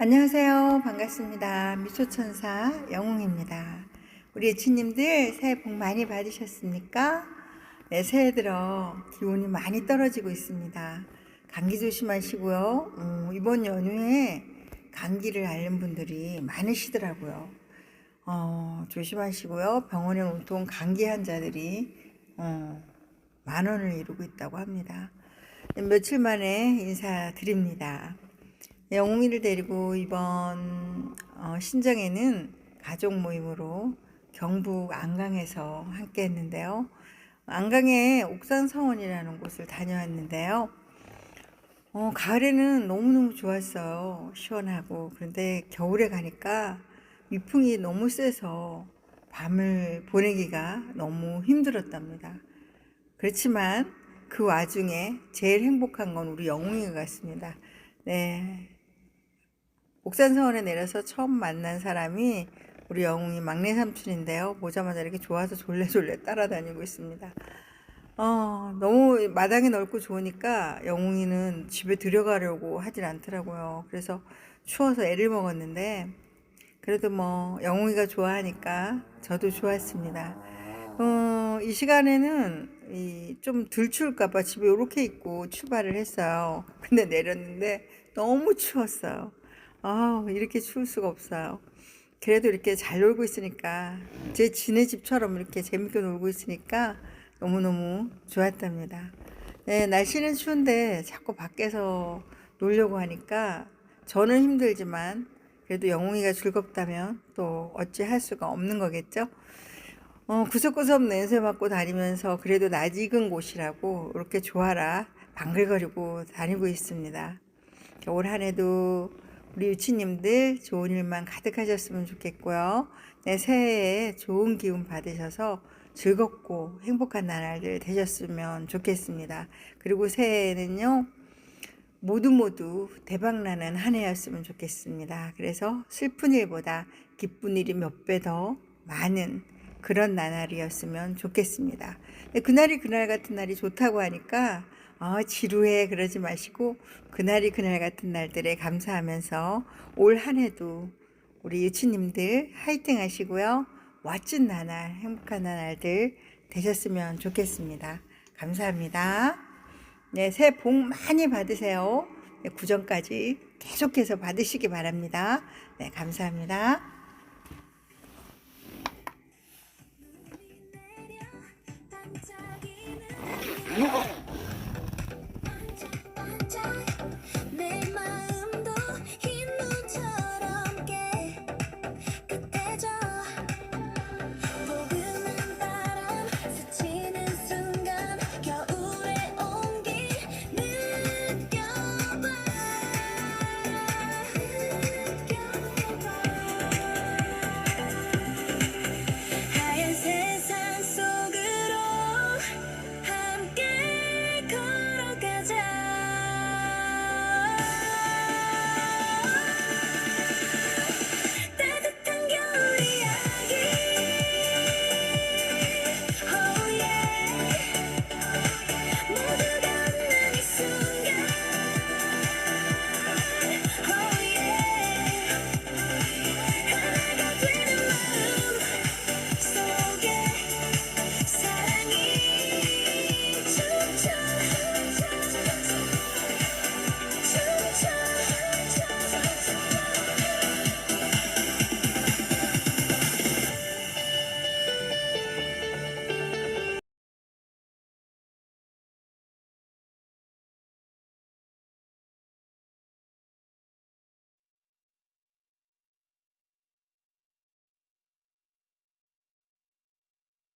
안녕하세요. 반갑습니다. 미소천사 영웅입니다. 우리 예치님들 새해 복 많이 받으셨습니까? 네, 새해 들어 기온이 많이 떨어지고 있습니다. 감기 조심하시고요. 음, 이번 연휴에 감기를 앓는 분들이 많으시더라고요. 어, 조심하시고요. 병원에 온통 감기 환자들이 어, 만 원을 이루고 있다고 합니다. 네, 며칠 만에 인사드립니다. 영웅이를 데리고 이번 어, 신정에는 가족 모임으로 경북 안강에서 함께 했는데요. 안강에 옥산서원이라는 곳을 다녀왔는데요. 어, 가을에는 너무너무 좋았어요. 시원하고. 그런데 겨울에 가니까 미풍이 너무 세서 밤을 보내기가 너무 힘들었답니다. 그렇지만 그 와중에 제일 행복한 건 우리 영웅이가 같습니다. 네. 옥산서원에 내려서 처음 만난 사람이 우리 영웅이 막내 삼촌인데요. 보자마자 이렇게 좋아서 졸래졸래 따라다니고 있습니다. 어, 너무 마당이 넓고 좋으니까 영웅이는 집에 들어가려고 하질 않더라고요. 그래서 추워서 애를 먹었는데, 그래도 뭐, 영웅이가 좋아하니까 저도 좋았습니다. 어, 이 시간에는 이좀덜 추울까봐 집에 이렇게 입고 출발을 했어요. 근데 내렸는데 너무 추웠어요. 아, 이렇게 추울 수가 없어요. 그래도 이렇게 잘 놀고 있으니까 제 지네 집처럼 이렇게 재밌게 놀고 있으니까 너무너무 좋았답니다. 네, 날씨는 추운데 자꾸 밖에서 놀려고 하니까 저는 힘들지만 그래도 영웅이가 즐겁다면 또 어찌 할 수가 없는 거겠죠? 어, 구석구석 냄새 맡고 다니면서 그래도 낯익은 곳이라고 이렇게 좋아라 방글거리고 다니고 있습니다. 올 한 해도 우리 유치님들 좋은 일만 가득하셨으면 좋겠고요. 네, 새해에 좋은 기운 받으셔서 즐겁고 행복한 나날들 되셨으면 좋겠습니다. 그리고 새해에는요, 모두 모두 대박나는 한 해였으면 좋겠습니다. 그래서 슬픈 일보다 기쁜 일이 몇 배 더 많은 그런 나날이었으면 좋겠습니다. 그날이 그날 같은 날이 좋다고 하니까 어, 지루해 그러지 마시고 그날이 그날 같은 날들에 감사하면서 올 한 해도 우리 유치님들 화이팅 하시고요. 멋진 나날, 행복한 나날들 되셨으면 좋겠습니다. 감사합니다. 네, 새해 복 많이 받으세요. 네, 구정까지 계속해서 받으시기 바랍니다. 네, 감사합니다.